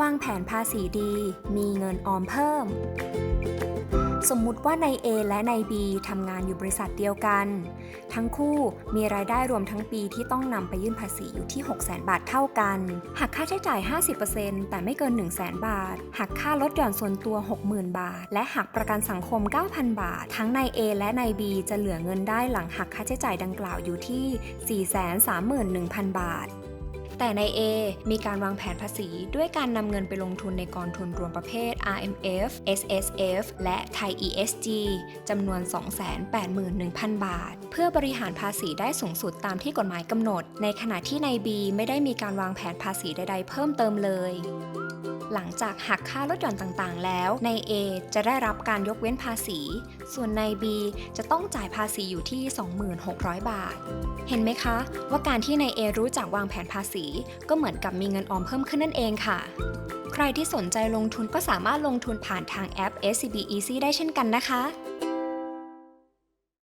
วางแผนภาษีดี มีเงินออมเพิ่ม สมมุติว่าใน A และใน B ทำงานอยู่บริษัทเดียวกัน ทั้งคู่มีรายได้รวมทั้งปีที่ต้องนำไปยื่นภาษีอยู่ที่ 600,000 บาทเท่ากัน หักค่าใช้จ่าย 50%แต่ไม่เกิน 100,000 บาท หักค่าลดหย่อนส่วนตัว 60,000 บาท และหักประกันสังคม 9,000 บาท ทั้งใน A และใน B จะเหลือเงินได้หลังหักค่าใช้จ่ายดังกล่าวอยู่ที่ 431,000 บาท แต่ใน A มีการวางแผนภาษีด้วยการนำเงินไปลงทุนในกองทุนรวมประเภท RMF SSF และไทย ESG จำนวน 281,000 บาท เพื่อบริหารภาษีได้สูงสุดตามที่กฎหมายกำหนด ในขณะที่ใน B ไม่ได้มีการวางแผนภาษีใดๆ เพิ่มเติมเลย หลังจากหักค่าลดหย่อนต่างๆ แล้ว ใน A จะได้รับการยกเว้นภาษี ส่วนใน B จะต้องจ่ายภาษีอยู่ที่ 26,000 บาท เห็นไหมคะ ว่าการที่ใน A รู้จักวางแผนภาษี ก็เหมือนกับมีเงินออมเพิ่มขึ้นนั่นเองค่ะ ใครที่สนใจลงทุนก็สามารถลงทุนผ่านทางแอป SCB Easy ได้เช่นกันนะคะ